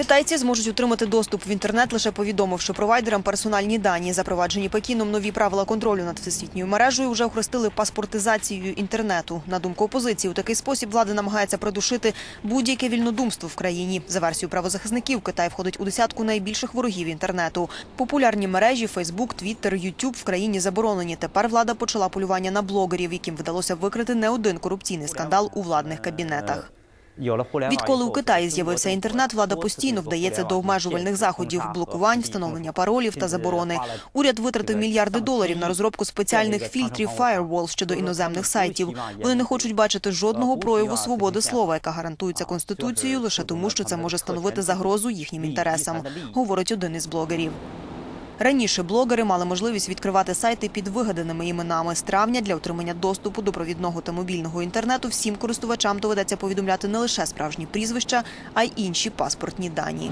Китайці зможуть отримати доступ в інтернет, лише повідомивши провайдерам персональні дані. Запроваджені Пекіном нові правила контролю над всесвітньою мережею вже охрестили паспортизацією інтернету. На думку опозиції, у такий спосіб влада намагається придушити будь-яке вільнодумство в країні. За версією правозахисників, Китай входить у десятку найбільших ворогів інтернету. Популярні мережі Фейсбук, Твіттер, Ютуб в країні заборонені. Тепер влада почала полювання на блогерів, яким вдалося викрити не один корупційний скандал у владних кабінетах. Відколи у Китаї з'явився інтернет, влада постійно вдається до обмежувальних заходів, блокувань, встановлення паролів та заборони. Уряд витратив мільярди доларів на розробку спеціальних фільтрів Firewall щодо іноземних сайтів. Вони не хочуть бачити жодного прояву свободи слова, яка гарантується конституцією, лише тому, що це може становити загрозу їхнім інтересам, говорить один із блогерів. Раніше блогери мали можливість відкривати сайти під вигаданими іменами. З травня для отримання доступу до провідного та мобільного інтернету всім користувачам доведеться повідомляти не лише справжні прізвища, а й інші паспортні дані.